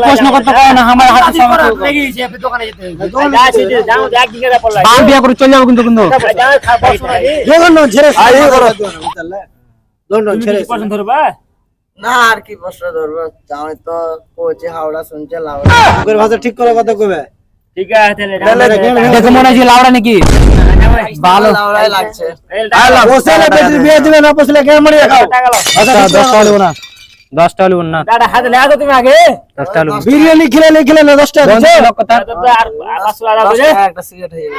প্রশ্ন করতে পারে না আমার হাতে বিয়া করে চলে যাব কিন্তু কিন্তু। না, আর কি প্রশ্ন ধরবো? আমি তো কোচে হাওড়া শুনছে লাউড়া ভাষা ঠিক করে কথা কবে ঠিক আছে তাহলে মনে হচ্ছে লাউড়া নাকি? ভালো। লাউড়াই লাগছে। বিয়ে না আচ্ছা না। দশটা হলিব না। তুমি আগে। দশটা বিরিয়ানি খেলে নি খেলে না দশটা কথা একটা সিগারেট হয়ে যাবে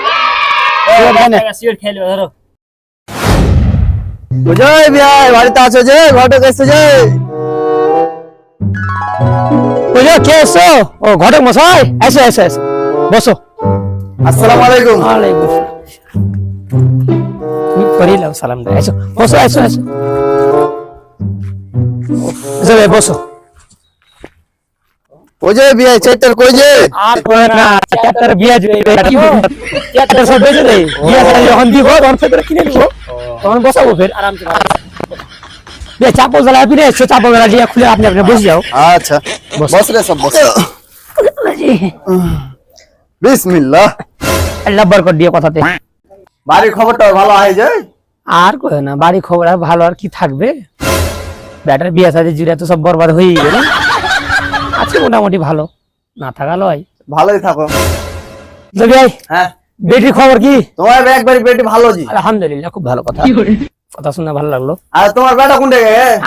বুঝাই বাড়িতে আছো যে ঘটক এসছে যে। বুঝো কে এসছো? ও ঘটক মশাই? এসো এসো এসো। বসো। আসসালামু আলাইকুম। ওয়ালাইকুম তুমি করে লাও এসো বসো এসো এসো। এসো রে, বসো বুঝাই বিয়াই চেটার কই যে? আর কই না চারটার বিয়া জুড়ে কি চারটার সব বেজে রে বিয়া করে যখন দিব তখন ফের কিনে দিব তখন বসাবো ফের আরাম से বে চাপল জ্বালা ফিরে এসো চাপল জ্বালা দিয়ে খুলে আপনি আপনি বসে যাও। আচ্ছা বস। রে সব বস। বিসমিল্লাহ। আল্লাহ বরকত দিয়ে কথাতে। বাড়ির খবরটা ভালো হয় যে? আর কই না বাড়ি খবর আর ভালো আর কি থাকবে? ব্যাটার বিয়া সাথে জুড়ে তো সব বরবাদ হয়ে গেল। আজকে মোটামুটি ভালো। না থাকা লয়। ভালোই থাকো। হ্যাঁ। বেটির খবর কি? তোমার একবার বেটি ভালো জি। আলহামদুলিল্লাহ খুব ভালো কথা। কথা শুনে ভালো লাগল। আর তোমার বেটা কোন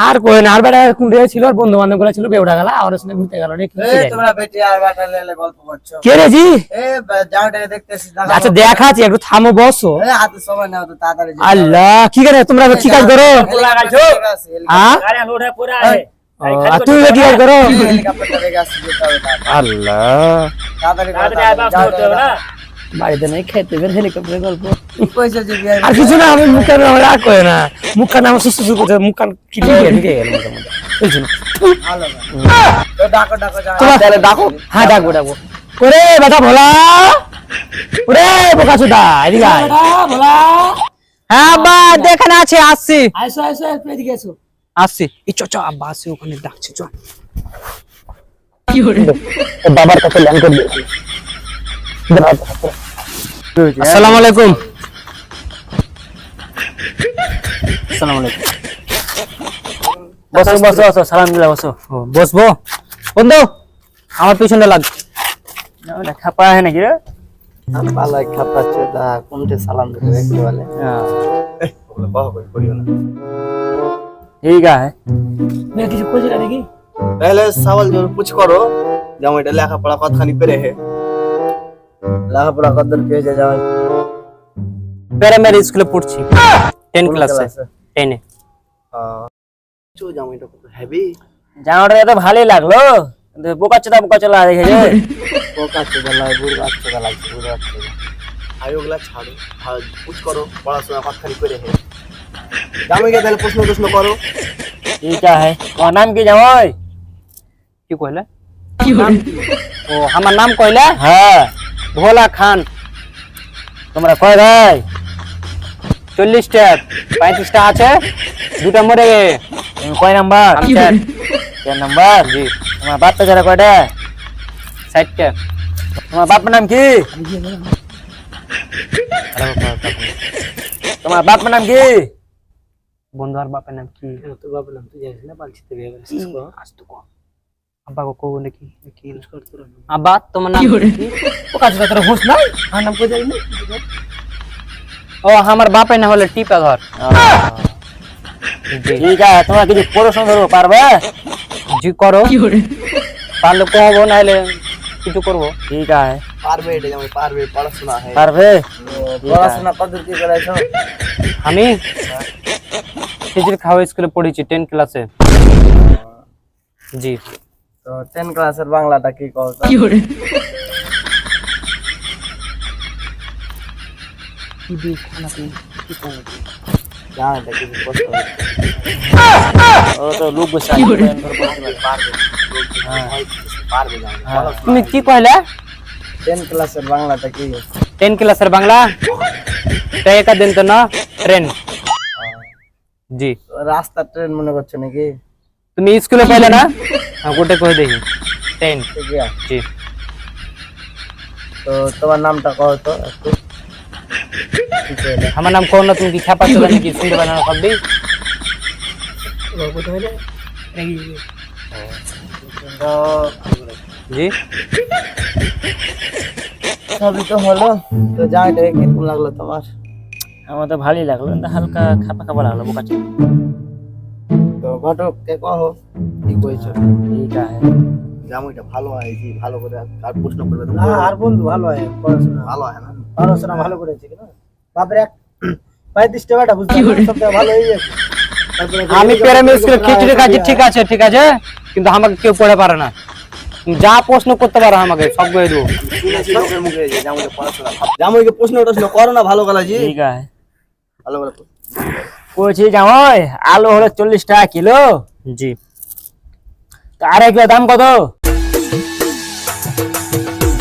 আর কই না আর বেটা কোন ছিল? আর বন্ধু বান্ধবগুলা ছিল বেউড়া গেলা আর শুনে ঘুরতে গেল রে তোমরা বেটি আর বেটা লেলে গল্প করছ। কে রে জি? এ যাওটা দেখতেছি আচ্ছা দেখাচ্ছি একটু থামো বসো। হাতে সময় নাও তো তাড়াতাড়ি আল্লাহ কি করে তোমরা কি কাজ করো? লাগাইছো হ্যাঁ? পুরা আছে আল্লাহ। বাড়িতে খেতে বের হেলিকপ্টারের গল্প। আর কিছু না আমি আমার রাগ করে না। আমার করছে গেল বুঝছ তাহলে ডাকো। হ্যাঁ ডাকবো ডাকবো। ওরে বেটা ভোলা! ওরে বোকা এদিকে ভোলা! হ্যাঁ বা আচ্ছা। দেখেন আছে আসছি। এদিকে এসো। আসছি। এই চ চ আব্বা আসছে ওখানে ডাকছে চ। কি হলো? বাবার কাছে ল্যান্ড করে দিয়েছি। আসসালামু আলাইকুম। আসসালামু আলাইকুম। বসো বসো বসো সালাম দিলা বসো বসবো? বন্ধু আমার পিছনে লাগ। খাপা হয় নাকি রে? পালায় খাপাচ্ছে তা হ্যাঁ। পুছ করো যেমন পেরে হে। লেখাপড়া কত পেয়েছে যাও প্রাইমারি স্কুলে পড়ছি 10 ক্লাসে 10 এ চো যেমন এটা কত হেভি জামাটা তো ভালোই লাগলো কিন্তু বোকা চোদা বোকা চোদা দেখেছে পোকা চোদা লাগে বুড় বাচ্চা চোদা লাগছে বুড় বাচ্চা আর ওগুলা ছাড়ো ভালো কুছ করো পড়াশোনা কতখানি পেরে হে জামাইকে তাহলে প্রশ্ন প্রশ্ন করো ठीक है তোমার নাম কি জামাই কি কইলা কি হরে ও আমার নাম কইলা হ্যাঁ ভোলা খান। তোমরা কয় ভাই? চল্লিশটা। পঁয়ত্রিশটা আছে? দুটা মরে গে কয় নাম্বার? চার। নাম্বার? জি। তোমার বাচ্চা যারা কয়টা? ষাটটা। তোমার বাপের নাম কি? তোমার বাপের নাম কি? বন্ধু আর বাপের নাম কি? তোর বাবার নাম তুই জানিস না পালছিতে বিয়ে আজ কম আব্বা কো কো নাকি কি আব্বা তোমার নাম কি বোকা চোদা তোর হুঁশ নাই আমার নাম কই জানি না। ও আমার বাপের না হলে টিপা ধর জি। ঠিক আছে তোমরা কিছু প্রশ্ন ধরবো পারবে? জি করো। পারলে কহবো নাহলে কিছু করব। ঠিক আছে। পারবে এটা যেমন পারবে পড়াশোনা হে পারবে? পড়াশোনা কত কি করেছ আমি খিচুড়ি খাওয়া স্কুলে পড়েছি টেন ক্লাসে। জি। তো টেন ক্লাসের বাংলাটা কি বসে পারবে। জানো তুমি কি কইলা? টেন ক্লাসের বাংলাটা কি? টেন ক্লাসের বাংলা? একা দিন তো না ট্রেন জি। রাস্তা ট্রেন মনে করছ নাকি? তুমি স্কুলে পাইলে না? হ্যাঁ গোটে কয়ে দেখি। টেন। ঠিক আছে জি। তো তোমার নামটা কও তো একটু। আমার নাম কোন না তুমি কি খেপা চলে নাকি শুনতে পারে না কবি জি। সবই তো হলো। তো যাই দেখে কীরকম লাগল তোমার? আমার তো ভালোই লাগল। হালকা খাপা খাপা লাগল বোকা চোদা তো ঘটককে কি কইছো? ঠিক আছে জামাইটা ভালো হয় জি ভালো করে আর প্রশ্ন করবে তো আর বন্ধু ভালো হয় পড়াশোনা। ভালো হয় না। পড়াশোনা ভালো করেছে কিনা? বাপের এক বুঝতে ভালো হয়ে গেছে। আমি প্রাইমারি স্কুলে খিচুড়ি খাচ্ছি ঠিক আছে ঠিক আছে কিন্তু আমাকে কেউ পড়ে পারে না। যা প্রশ্ন করতে পারো আমাকে সব করে দেবো। জামাইকে ভালো। প্রশ্ন টশ্ন করো না ভালো গলা জি। ঠিক আছে। ভালো করে কইছি জামাই? আলু হলো চল্লিশ টাকা কিলো। জি। তো আর এক দাম কত?